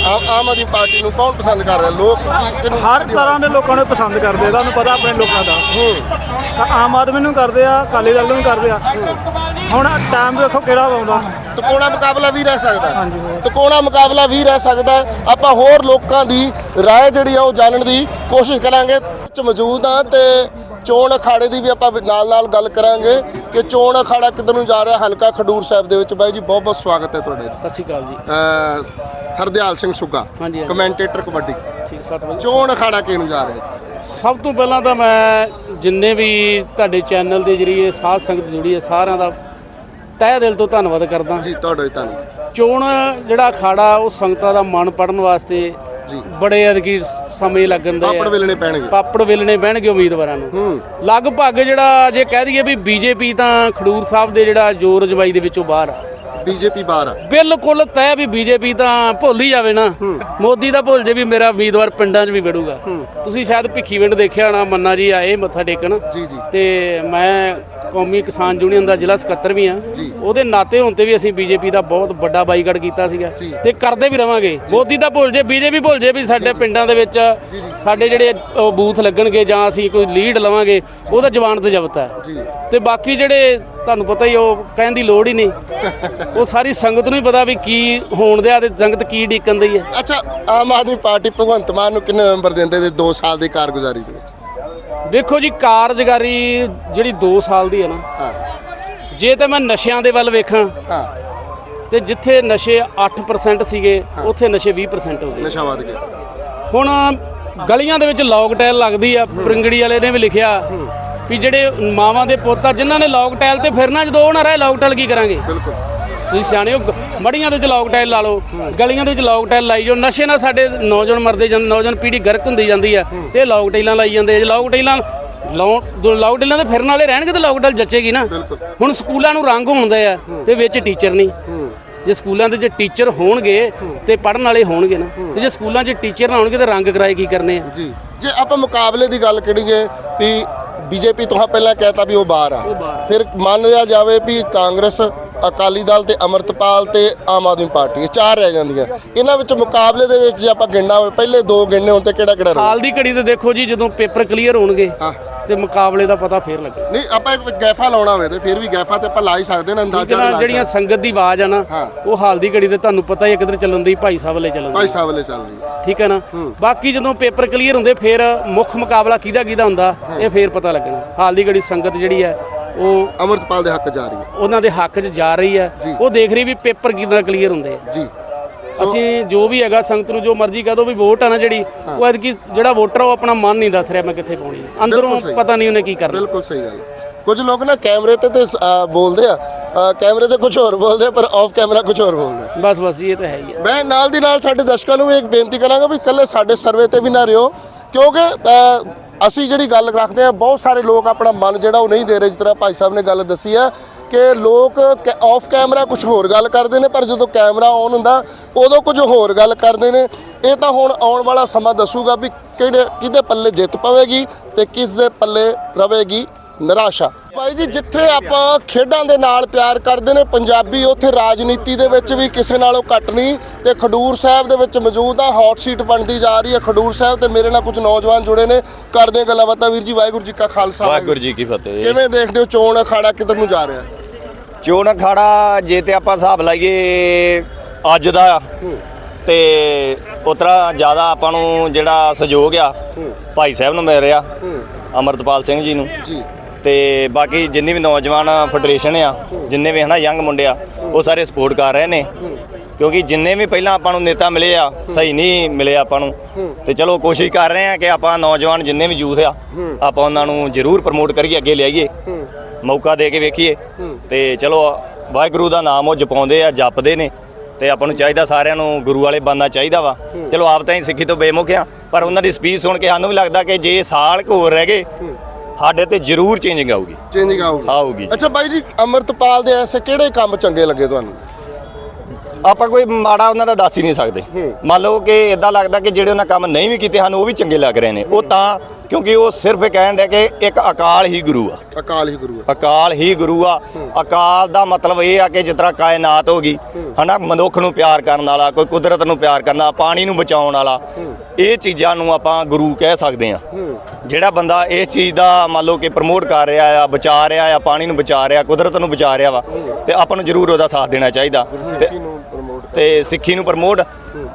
ਆਮ- ਆਮ ਆਦਮੀ ਪਾਰਟੀ ਨੂੰ ਕੌਣ ਪਸੰਦ ਕਰ ਰਿਹਾ? ਲੋਕ ਕੀ- ਕਿਹਨੂੰ ਹਰ ਤਰ੍ਹਾਂ ਦੇ ਲੋਕਾਂ ਨੂੰ ਪਸੰਦ ਕਰਦੇ ਤੁਹਾਨੂੰ ਪਤਾ ਆਪਣੇ ਲੋਕਾਂ ਦਾ। ਤਾਂ ਆਮ ਆਦਮੀ ਨੂੰ ਕਰਦੇ ਆ ਅਕਾਲੀ ਦਲ ਨੂੰ ਵੀ ਕਰਦੇ ਆ। ਹੁਣ ਟਾਈਮ ਵੇਖੋ ਕਿਹੜਾ ਆਉਂਦਾ। ਤਕੋਣਾ ਮੁਕਾਬਲਾ ਵੀ ਰਹਿ ਸਕਦਾ ਤਕੋਣਾ ਮੁਕਾਬਲਾ ਵੀ ਰਹਿ ਸਕਦਾ। ਆਪਾਂ ਹੋਰ ਲੋਕਾਂ ਦੀ ਰਾਏ ਜਿਹੜੀ ਆ ਉਹ ਜਾਣਨ ਦੀ ਕੋਸ਼ਿਸ਼ ਕਰਾਂਗੇ। ਚ ਮੌਜੂਦ ਆ ਤੇ ਚੋਣ ਅਖਾੜੇ ਦੀ ਵੀ ਆਪਾਂ ਨਾਲ ਨਾਲ ਗੱਲ ਕਰਾਂਗੇ ਕਿ ਚੋਣ ਅਖਾੜਾ ਕਿੱਧਰ ਨੂੰ ਜਾ ਰਿਹਾ ਹਲਕਾ ਖਡੂਰ ਸਾਹਿਬ ਦੇ ਵਿੱਚ। ਬਾਈ ਜੀ ਬਹੁਤ ਬਹੁਤ ਸਵਾਗਤ ਹੈ ਤੁਹਾਡਾ ਸਤਿ ਸ਼੍ਰੀ ਅਕਾਲ ਜੀ। ਹਰਦਿਆਲ ਸਿੰਘ ਸੁੱਗਾ। ਕਮੈਂਟੇਟਰ ਕਬੱਡੀ। ਠੀਕ ਸਤਿ ਚੋਣ ਅਖਾੜਾ ਕਿਹਨੂੰ ਜਾ ਰਿਹਾ ਸਭ ਤੋਂ ਪਹਿਲਾਂ ਤਾਂ ਮੈਂ ਜਿੰਨੇ ਵੀ ਤੁਹਾਡੇ ਚੈਨਲ ਦੇ ਜਰੀਏ ਸਾਧ ਸੰਗਤ ਜੁੜੀ ਹੈ ਸਾਰਿਆਂ ਦਾ ਤਹਿ ਦਿਲ ਤੋਂ ਧੰਨਵਾਦ ਕਰਦਾ। ਜੀ ਤੁਹਾਡਾ ਵੀ ਧੰਨਵਾਦ। ਚੋਣ ਜਿਹੜਾ ਅਖਾੜਾ ਉਹ ਸੰਗਤਾਂ ਦਾ ਮਨ ਪੜਨ ਵਾਸਤੇ ਜੀ। ਬੜੇ ਅਦਕੀ ਸਮੇਂ ਲੱਗਣ ਦੇ ਪਾਪੜ ਵੇਲਣੇ ਪੈਣਗੇ। ਪਾਪੜ ਵੇਲਣੇ ਬਹਿਣਗੇ ਉਮੀਦਵਾਰਾਂ ਨੂੰ। ਹੂੰ। ਲਗਭਗ ਜਿਹੜਾ ਜੇ ਕਹਿ ਦਈਏ ਵੀ ਬੀਜੇਪੀ ਤਾਂ ਖਡੂਰ ਸਾਹਿਬ ਦੇ ਜਿਹੜਾ ਜੋਰ ਅਜਮਾਈ ਦੇ ਵਿੱਚੋਂ ਬਾਹਰ ਆ। ਬੀਜੇਪੀ ਬਾਹਰ ਆ। ਬਿਲਕੁਲ ਤੈਅ ਵੀ ਬੀਜੇਪੀ ਤਾਂ ਭੁੱਲ ਹੀ ਜਾਵੇ ਨਾ। ਮੋਦੀ ਦਾ ਭੁੱਲ ਜੇ ਵੀ ਮੇਰਾ ਉਮੀਦਵਾਰ ਪਿੰਡਾਂ 'ਚ ਵੀ ਵੜੂਗਾ। ਤੁਸੀਂ ਸ਼ਾਇਦ ਭਿੱਖੀਵਿੰਡ ਦੇਖਿਆ ਹੋਣਾ ਮੰਨਾ ਜੀ ਆਏ ਮੱਥਾ ਟੇਕਣ। ਜੀ ਜੀ। ਤੇ ਮੈਂ ਕੌਮੀ ਕਿਸਾਨ ਯੂਨੀਅਨ ਦਾ ਜ਼ਿਲ੍ਹਾ ਸਕੱਤਰ ਵੀ ਆ। ਉਹਦੇ ਨਾਤੇ ਹੁਣ ਤੇ ਵੀ ਅਸੀਂ ਬੀਜੇਪੀ ਦਾ ਬਹੁਤ ਵੱਡਾ ਬਾਈਕਾਟ ਕੀਤਾ ਸੀਗਾ। ਤੇ ਕਰਦੇ ਵੀ ਰਵਾਂਗੇ। ਮੋਦੀ ਦਾ ਭੁੱਲ ਜੇ ਬੀਜੇਪੀ ਭੁੱਲ ਜੇ ਵੀ ਸਾਡੇ ਪਿੰਡਾਂ ਦੇ ਵਿੱਚ ਸਾਡੇ ਜਿਹੜੇ ਬੂਥ ਲੱਗਣਗੇ ਜਾਂ ਅਸੀਂ ਕੋਈ ਲੀਡ ਲਵਾਂਗੇ ਉਹਦਾ ਜਵਾਨ ਤੇ ਜ਼ਬਤ ਹੈ ਤੇ ਬਾਕੀ ਜਿਹੜੇ ਤੁਹਾਨੂੰ ਪਤਾ ਹੀ ਉਹ ਕਹਿਣ ਦੀ ਲੋੜ ਹੀ ਨਹੀਂ। ਉਹ ਸਾਰੀ ਸੰਗਤ ਨੂੰ ਹੀ ਪਤਾ ਵੀ ਕੀ ਹੋਣ ਦਿਆ ਤੇ ਸੰਗਤ ਕੀ ਡੀਕਣ ਦੀ ਹੈ। ਅੱਛਾ ਆਮ ਆਦਮੀ ਪਾਰਟੀ ਭਗਵੰਤ ਮਾਨ ਨੂੰ ਕਿੰਨੇ ਨੰਬਰ ਦਿੰਦੇ ਤੇ 2 ਸਾਲ ਦੀ ਕਾਰਗੁਜ਼ਾਰੀ ਦੇ ਵਿੱਚ? ਵੇਖੋ ਜੀ ਕਾਰਜਕਾਰੀ ਜਿਹੜੀ 2 ਸਾਲ ਦੀ ਹੈ ਨਾ ਹਾਂ। ਜੇ ਤੇ ਮੈਂ ਨਸ਼ਿਆਂ ਦੇ ਵੱਲ ਵੇਖਾਂ ਹਾਂ। ਤੇ ਜਿੱਥੇ ਨਸ਼ੇ 8% ਸੀਗੇ ਉੱਥੇ ਨਸ਼ੇ 20% ਹੋ ਗਏ। ਨਸ਼ਾ ਵੱਧ ਗਿਆ। ਹੁਣ ਗਲੀਆਂ ਦੇ ਵਿੱਚ ਲੌਕ ਟੈਲ ਲੱਗਦੀ ਆ ਪ੍ਰਿੰਗੜੀ ਵਾਲੇ ਨੇ ਵੀ ਲਿਖਿਆ ਵੀ ਜਿਹੜੇ ਮਾਵਾਂ ਦੇ ਪੁੱਤ ਆ ਜਿਨ੍ਹਾਂ ਨੇ ਲੌਕ ਟੈਲ ਤੇ ਫਿਰਨਾ ਜਦੋਂ ਉਹ ਨਾ ਰਹੇ ਲੌਕ ਟੈਲ ਕੀ ਕਰਾਂਗੇ? ਬਿਲਕੁਲ। ਤੁਸੀਂ ਸਿਆਣੇ ਹੋ ਮੜੀਆਂ ਦੇ ਵਿੱਚ ਲੌਕ ਟਾਈਲ ਲਾ ਲਓ ਗਲੀਆਂ ਦੇ ਵਿੱਚ ਲੌਕ ਟਾਈਲ ਲਾਈ ਜੋ ਨਸ਼ੇ ਨਾਲ ਸਾਡੇ ਨੌਜਵਾਨ ਮਰਦੇ ਜਾਂਦੇ ਨੌਜਵਾਨ ਪੀੜ੍ਹੀ ਗਰਕ ਹੁੰਦੀ ਜਾਂਦੀ ਆ ਤੇ ਇਹ ਲੌਕ ਟਾਈਲਾਂ ਲਾਈ ਜਾਂਦੇ ਆ। ਜੇ ਲੌਕ ਟਾਈਲਾਂ ਲਾਉ- ਦੋ ਲੌਕ ਟਾਈਲਾਂ ਤੇ ਫਿਰਨ ਵਾਲੇ ਰਹਿਣਗੇ ਤੇ ਲੌਕ ਟਾਈਲ ਜੱਚੇਗੀ ਨਾ। ਹੁਣ ਸਕੂਲਾਂ ਨੂੰ ਰੰਗ ਹੁੰਦੇ ਆ ਤੇ ਵਿੱਚ ਟੀਚਰ ਨਹੀਂ। ਜੇ ਸਕੂਲਾਂ ਦੇ ਜੇ ਟੀਚਰ ਹੋਣਗੇ ਤੇ ਪੜਨ ਵਾਲੇ ਹੋਣਗੇ ਨਾ। ਤੇ ਜੇ ਸਕੂਲਾਂ 'ਚ ਟੀਚਰ ਨਾ ਹੋਣਗੇ ਤੇ ਰੰਗ ਕਰਾਏ ਕੀ ਕਰਨੇ ਆ? ਜੀ। ਜੇ ਆਪਾਂ ਮੁਕਾਬਲੇ ਦੀ ਗੱਲ ਕਰੀਏ ਵੀ ਬੀਜੇਪੀ ਤੋਂ ਪਹਿਲਾਂ ਕਹਿਤਾ ਵੀ ਉਹ ਬਾਹਰ ਆ। ਫਿਰ ਮੰਨ ਲਿਆ ਜਾਵੇ ਵੀ ਕਾਂਗਰਸ ਅਕਾਲੀ ਦਲ ਤੇ ਅਮਰਤਪਾਲ ਤੇ ਆਮ ਆਦਮੀ ਪਾਰਟੀ ਇਹ ਚਾਰ ਰਹਿ ਜਾਂਦੀਆਂ। ਇਹਨਾਂ ਵਿੱਚ ਮੁਕਾਬਲੇ ਦੇ ਵਿੱਚ ਜੇ ਆਪਾਂ ਗਿਣਨਾ ਹੋਵੇ ਪਹਿਲੇ ਦੋ ਗਿਣਨੇ ਹੋਣ ਤੇ ਕਿਹੜਾ ਕਿਹੜਾ ਰਹੂ ਹਾਲ ਦੀ ਘੜੀ ਤੇ ਦੇਖੋ ਜੀ ਜਦੋਂ ਪੇਪਰ ਕਲੀਅਰ ਹੋਣਗੇ ਹਾਂ। ਤੇ ਮੁਕਾਬਲੇ ਦਾ ਪਤਾ ਫੇਰ ਲੱਗੂ ਨਹੀਂ ਆਪਾਂ ਇੱਕ ਗੈਫਾ ਲਾਉਣਾ ਹੋਵੇ ਤੇ ਫਿਰ ਵੀ ਗੈਫਾ ਤੇ ਆਪਾਂ ਲਾ ਹੀ ਸਕਦੇ ਨਾ ਅੰਦਾਜ਼ਾ ਲਾ ਜਿਹੜੀਆਂ ਸੰਗਤ ਦੀ ਆਵਾਜ਼ ਆ ਨਾ। ਉਹ ਹਾਲ ਦੀ ਘੜੀ ਤੇ ਤੁਹਾਨੂੰ ਪਤਾ ਹੀ ਕਿਧਰ ਚੱਲਣ ਦੀ ਭਾਈ ਸਾਹਿਬ ਵਾਲੇ ਚੱਲਣ ਭਾਈ ਦੀ ਸਾਹਿਬ ਵਾਲੇ ਚੱਲ ਰਹੀ। ਠੀਕ ਹੈ ਨਾ? ਬਾਕੀ ਜਦੋਂ ਪੇਪਰ ਕਲੀਅਰ ਹੁੰਦੇ ਫਿਰ ਮੁੱਖ ਮੁਕਾਬਲਾ ਕਿਹਦਾ ਕਿਹਦਾ ਹੁੰਦਾ ਇਹ ਫੇਰ ਪਤਾ ਲੱਗਣਾ। ਹਾਲ ਦੀ ਘੜੀ ਸੰਗਤ ਜਿਹੜੀ ਹੈ ਉਹ ਅਮਰਤਪਾਲ ਦੇ ਹੱਕ ਜਾ ਰਹੀ ਹੈ। ਉਹਨਾਂ ਦੇ ਹੱਕ 'ਚ ਜਾ ਰਹੀ ਹੈ। ਜੀ। ਉਹ ਦੇਖ ਰਹੀ ਵੀ ਪੇਪਰ ਕਿਦਾਂ ਕਲੀਅਰ ਹੁੰਦੇ ਆ। ਜੀ। ਅਸੀਂ ਜੋ ਵੀ ਹੈਗਾ ਸੰਗਤ ਨੂੰ ਜੋ ਮਰਜ਼ੀ ਕਹ ਦੋ ਵੀ ਵੋਟ ਆ ਨਾ ਜਿਹੜੀ ਉਹ ਐਤਕੀ ਜਿਹੜਾ ਵੋਟਰ ਆ ਉਹ ਆਪਣਾ ਮਨ ਨਹੀਂ ਦੱਸ ਰਿਹਾ ਮੈਂ ਕਿੱਥੇ ਪਾਉਣੀ ਹੈ ਅੰਦਰੋਂ ਸਹੀ। ਪਤਾ ਨਹੀਂ ਉਹਨੇ ਕੀ ਕਰਨਾ। ਬਿਲਕੁਲ ਸਹੀ ਗੱਲ। ਹੈ। ਕੁਝ ਲੋਕ ਨਾ ਕੈਮਰੇ ਤੇ ਤੇ ਬੋਲਦੇ ਆ। ਕੈਮਰੇ ਤੇ ਕੁਝ ਹੋਰ ਬੋਲਦੇ ਆ ਪਰ ਆਫ ਕੈਮਰਾ ਕੁਝ ਹੋਰ ਬੋਲਦੇ ਆ। ਬਸ ਬਸ ਇਹ ਤਾਂ ਹੈ ਹੀ ਹੈ ਮੈਂ ਨਾਲ ਦੀ ਨਾਲ ਸਾਡੇ ਦਰਸ਼ਕਾਂ ਨੂੰ ਵੀ ਇੱਕ ਬੇਨਤੀ ਕਰਾਂਗਾ ਵੀ ਇਕੱਲੇ ਸਾਡੇ ਸਰਵੇ ਤੇ ਵੀ ਨਾ ਰਿਓ ਕਿਉਂਕਿ ਅਸੀਂ ਜਿਹੜੀ ਗੱਲ ਰੱਖਦੇ ਆ ਬਹੁਤ ਸਾਰੇ ਲੋਕ ਆਪਣਾ ਮਨ ਜਿਹੜਾ ਉਹ ਨਹੀਂ ਦੇ ਰਹੇ, ਜਿਸ ਤਰ੍ਹਾਂ ਭਾਈ ਸਾਹਿਬ ਨੇ ਗੱਲ ਦੱਸੀ ਆ ਕਿ ਲੋਕ ਆਫ ਕੈਮਰਾ ਕੁਝ ਹੋਰ ਗੱਲ ਕਰਦੇ ਨੇ, ਪਰ ਜਦੋਂ ਕੈਮਰਾ ਔਨ ਹੁੰਦਾ, ਉਦੋਂ ਕੁਝ ਹੋਰ ਗੱਲ ਕਰਦੇ ਨੇ। ਇਹ ਤਾਂ ਹੁਣ ਆਉਣ ਵਾਲਾ ਸਮਾਂ ਦੱਸੂਗਾ ਵੀ ਕਿਹੜੇ, ਕਿਹਦੇ ਪੱਲੇ ਜਿੱਤ ਪਵੇਗੀ ਤੇ ਕਿਸ ਦੇ ਪੱਲੇ ਰਵੇਗੀ। ਨਿਰਾਸ਼ਾ। ਭਾਈ ਜੀ ਜਿੱਥੇ ਆਪਾਂ ਖੇਡਾਂ ਦੇ ਨਾਲ ਪਿਆਰ ਕਰਦੇ ਨੇ ਪੰਜਾਬੀ ਉੱਥੇ ਰਾਜਨੀਤੀ ਦੇ ਵਿੱਚ ਵੀ ਕਿਸੇ ਨਾਲੋਂ ਘੱਟ ਨਹੀਂ। ਤੇ ਖਡੂਰ ਸਾਹਿਬ ਦੇ ਵਿੱਚ ਮੌਜੂਦ ਆ ਹੌਟ ਸੀਟ ਬਣਦੀ ਜਾ ਰਹੀ ਹੈ ਖਡੂਰ ਸਾਹਿਬ ਤੇ ਮੇਰੇ ਨਾਲ ਕੁਝ ਨੌਜਵਾਨ ਜੁੜੇ ਨੇ। ਕਰਦੇ ਗੱਲਾਂ ਬਾਤਾਂ ਵੀਰ ਜੀ ਵਾਹਿਗੁਰੂ ਜੀ ਕਾ ਖਾਲਸਾ ਵਾਹਿਗੁਰੂ ਜੀ ਕੀ ਫਤਿਹ ਕਿਵੇਂ ਦੇਖਦੇ ਹੋ ਚੋਣ ਅਖਾੜਾ ਕਿੱਧਰ ਨੂੰ ਜਾ ਰਿਹਾ? ਚੋਣ ਅਖਾੜਾ ਜੇ ਤੇ ਆਪਾਂ ਹਿਸਾਬ ਲਾਈਏ ਅੱਜ ਦਾ ਤੇ ਉਤਰਾ ਜ਼ਿਆਦਾ ਆਪਾਂ ਨੂੰ ਜਿਹੜਾ ਸਹਿਯੋਗ ਆ ਭਾਈ ਸਾਹਿਬ ਨੂੰ ਮਿਲ ਰਿਹਾ ਅਮਰਤਪਾਲ ਸਿੰਘ ਜੀ ਨੂੰ। ਜੀ। ਤੇ ਬਾਕੀ ਜਿੰਨੀ ਵੀ ਨੌਜਵਾਨ ਫੈਡਰੇਸ਼ਨ ਆ, ਜਿੰਨੇ ਵੀ ਹਨਾ ਯੰਗ ਮੁੰਡੇ ਆ, ਉਹ ਸਾਰੇ ਸਪੋਰਟ ਕਰ ਰਹੇ ਨੇ। ਕਿਉਂਕਿ ਜਿੰਨੇ ਵੀ ਪਹਿਲਾਂ ਆਪਾਂ ਨੂੰ ਨੇਤਾ ਮਿਲੇ ਆ, ਸਹੀ ਨਹੀਂ ਮਿਲੇ ਆਪਾਂ ਨੂੰ। ਤੇ ਚਲੋ ਕੋਸ਼ਿਸ਼ ਕਰ ਰਹੇ ਆ ਕਿ ਆਪਾਂ ਨੌਜਵਾਨ ਜਿੰਨੇ ਵੀ ਯੂਥ ਆ, ਆਪਾਂ ਉਹਨਾਂ ਨੂੰ ਜ਼ਰੂਰ ਪ੍ਰਮੋਟ ਕਰੀਏ, ਅੱਗੇ ਲਿਆਈਏ ਮੌਕਾ ਦੇ ਕੇ ਵੇਖੀਏ। ਤੇ ਚਲੋ, ਵਾਹਿਗੁਰੂ ਦਾ ਨਾਮ ਉਹ ਜਪਾਉਂਦੇ ਆ, ਜਪਦੇ ਨੇ। ਤੇ ਆਪਾਂ ਨੂੰ ਚਾਹੀਦਾ ਸਾਰਿਆਂ ਨੂੰ ਗੁਰੂ ਵਾਲੇ ਬਣਨਾ ਚਾਹੀਦਾ ਵਾ। ਚਲੋ ਆਪ ਤਾਂ ਹੀ ਸਿੱਖੀ ਤੋਂ ਬੇਮੁਖ ਆ, ਪਰ ਉਹਨਾਂ ਦੀ ਸਪੀਚ ਸੁਣ ਕੇ ਸਾਨੂੰ ਵੀ ਲੱਗਦਾ ਕਿ ਜੇ ਸਾਲ ਘੋਰ ਰਹਿ ਗਏ ਸਾਡੇ ਤੇ ਜ਼ਰੂਰ ਚੇਂਜਿੰਗ ਆਊਗੀ। ਚੇਂਜਿੰਗ ਆਊਗੀ। ਆਊਗੀ। ਅੱਛਾ ਬਾਈ ਜੀ ਅਮਰਤਪਾਲ ਦੇ ਐਸੇ ਕਿਹੜੇ ਕੰਮ ਚੰਗੇ ਲੱਗੇ ਤੁਹਾਨੂੰ? ਆਪਾਂ ਕੋਈ ਮਾੜਾ ਉਹਨਾਂ ਦਾ ਦੱਸ ਹੀ ਨਹੀਂ ਸਕਦੇ। ਮੰਨ ਲਓ ਕਿ ਇਦਾਂ ਲੱਗਦਾ ਕਿ ਜਿਹੜੇ ਉਹਨਾਂ ਕੰਮ ਨਹੀਂ ਵੀ ਕੀਤੇ ਸਾਨੂੰ ਉਹ ਵੀ ਚੰਗੇ ਲੱਗ ਰਹੇ ਨੇ। ਉਹ ਤਾਂ ਕਿਉਂਕਿ ਉਹ ਸਿਰਫ ਇਹ ਕਹਿਣ ਡਿਆ ਕਿ ਇੱਕ ਅਕਾਲ ਹੀ ਗੁਰੂ ਆ। ਅਕਾਲ ਹੀ ਗੁਰੂ ਹੈ ਅਕਾਲ ਹੀ ਗੁਰੂ ਆ। ਅਕਾਲ ਦਾ ਮਤਲਬ ਇਹ ਆ ਕਿ ਜਿਸ ਤਰ੍ਹਾਂ ਕਾਇਨਾਤ ਹੋ ਗਈ ਹਨਾ ਮਨੁੱਖ ਨੂੰ ਪਿਆਰ ਕਰਨ ਵਾਲਾ ਕੋਈ ਕੁਦਰਤ ਨੂੰ ਪਿਆਰ ਕਰਨ ਪਾਣੀ ਨੂੰ ਬਚਾਉਣ ਵਾਲਾ ਇਹ ਚੀਜ਼ਾਂ ਨੂੰ ਆਪਾਂ ਗੁਰੂ ਕਹਿ ਸਕਦੇ ਆ ਜਿਹੜਾ ਬੰਦਾ ਇਸ ਚੀਜ਼ ਦਾ ਮੰਨ ਲਓ ਕਿ ਪ੍ਰਮੋਟ ਕਰ ਰਿਹਾ ਆ ਬਚਾ ਰਿਹਾ ਆ ਪਾਣੀ ਨੂੰ ਬਚਾ ਰਿਹਾ ਕੁਦਰਤ ਨੂੰ ਬਚਾ ਰਿਹਾ ਵਾ ਤੇ ਆਪਾਂ ਨੂੰ ਜ਼ਰੂਰ ਉਹਦਾ ਸਾਥ ਦੇਣਾ ਚਾਹੀਦਾ। ਤੇ ਸਿੱਖੀ ਨੂੰ ਪ੍ਰਮੋਟ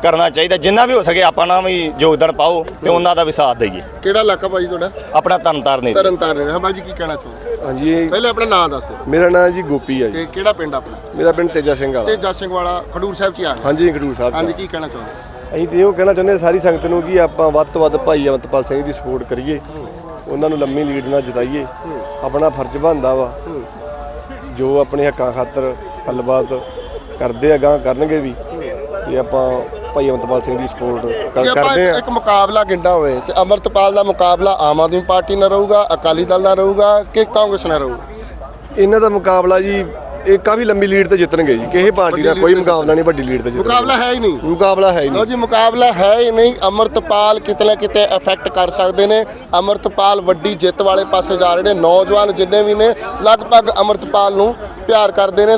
ਕਰਨਾ ਚਾਹੀਦਾ ਜਿੰਨਾ ਵੀ ਹੋ ਸਕੇ ਆਪਾਂ ਨਾਲ ਵੀ ਯੋਗਦਾਨ ਪਾਓ ਤੇ ਉਹਨਾਂ ਦਾ ਵੀ ਸਾਥ ਦਈਏ। ਕਿਹੜਾ ਇਲਾਕਾ ਭਾਈ ਤੁਹਾਡਾ? ਆਪਣਾ ਤਨ ਤਾਰਨੇ ਤਰਨ ਤਾਰਨ ਹਾਂ ਬਾਈ ਜੀ ਕੀ ਕਹਿਣਾ ਚਾਹੋਗੇ? ਹਾਂਜੀ ਇਹ- ਪਹਿਲੇ ਆਪਣਾ ਨਾਮ ਦੱਸ ਦਿਓ। ਮੇਰਾ ਨਾਮ ਜੀ ਗੋਪੀ ਆ ਜੀ। ਤੇ ਕਿਹੜਾ ਪਿੰਡ ਆਪਣਾ? ਮੇਰਾ ਪਿੰਡ ਤੇਜਾ ਸਿੰਘ ਵਾਲਾ। ਜਸ ਸਿੰਘ ਵਾਲਾ ਖਡੂਰ ਸਾਹਿਬ ਚ ਹੀ ਆ ਗਿਆ। ਹਾਂਜੀ ਖਡੂਰ ਸਾਹਿਬ ਹਾਂਜੀ ਤੋਂ। ਕੀ ਕਹਿਣਾ ਚਾਹੋਗੇ? ਅਸੀਂ ਤੇ ਇਹੋ ਕਹਿਣਾ ਚਾਹੁੰਦੇ ਹਾਂ ਸਾਰੀ ਸੰਗਤ ਨੂੰ ਕਿ ਆਪਾਂ ਵੱਧ ਤੋਂ ਵੱਧ ਭਾਈ ਅਮਰਤਪਾਲ ਸਿੰਘ ਦੀ ਸਪੋਰਟ ਕਰੀਏ। ਉਹਨਾਂ ਨੂੰ ਲੰਮੀ ਲੀਡ ਨਾਲ ਜਿਤਾਈਏ। ਆਪਣਾ ਫਰਜ਼ ਬਣਦਾ ਵਾ। ਜੋ ਆਪਣੇ ਹੱਕਾਂ ਖਾਤਰ ਗੱਲਬਾਤ ਕਰਦੇ ਆ ਗਾਂ ਕਰਨਗੇ ਵੀ। ਤੇ ਆਪਾਂ ਭਾਈ ਅਮਰਤਪਾਲ ਸਿੰਘ ਦੀ ਸਪੋਰਟ ਜੇ ਆਪਾਂ ਕਰਦੇ ਇੱਕ- ਆ ਇੱਕ ਮੁਕਾਬਲਾ ਗਿੰਡਾ ਹੋਵੇ ਤੇ ਅਮਰਤਪਾਲ ਦਾ ਮੁਕਾਬਲਾ ਆਮ ਆਦਮੀ ਪਾਰਟੀ ਨਾਲ ਰਹੂਗਾ ਅਕਾਲੀ ਦਲ ਨਾਲ ਰਹੂਗਾ ਕਿ ਕਾਂਗਰਸ ਨਾਲ ਰਹੂਗਾ? ਇਹਨਾਂ ਦਾ ਮੁਕਾਬਲਾ ਜੀ ਇਹ ਕਾਫੀ ਲੰਮੀ ਲੀਡ ਤੇ ਜਿੱਤਣਗੇ ਜੀ। ਕਿਸੇ ਪਾਰਟੀ ਨਾਲ ਕੋਈ ਮੁਕਾਬਲਾ ਨਹੀਂ ਵੱਡੀ ਲੀਡ ਤੇ ਜਿੱਤਣਗੇ ਮੁਕਾਬਲਾ ਹੈ ਹੀ ਨਹੀਂ। ਮੁਕਾਬਲਾ ਹੈ ਹੀ ਲੋ ਨਹੀਂ ਜੀ ਮੁਕਾਬਲਾ ਹੈ ਹੀ ਨਹੀਂ। ਅਮਰਤਪਾਲ ਕਿਤੇ ਨਾ ਕਿਤੇ ਇਫੈਕਟ ਕਰ ਸਕਦੇ ਨੇ। ਅਮਰਤਪਾਲ ਵੱਡੀ ਜਿੱਤ ਵਾਲੇ ਪਾਸੇ ਜਾ ਰਹੇ ਨੇ। ਨੌਜਵਾਨ ਜਿੰਨੇ ਵੀ ਨੇ ਲਗਭਗ ਅਮਰਤਪਾਲ ਨੂੰ ਪਿਆਰ ਕਰਦੇ ਨੇ।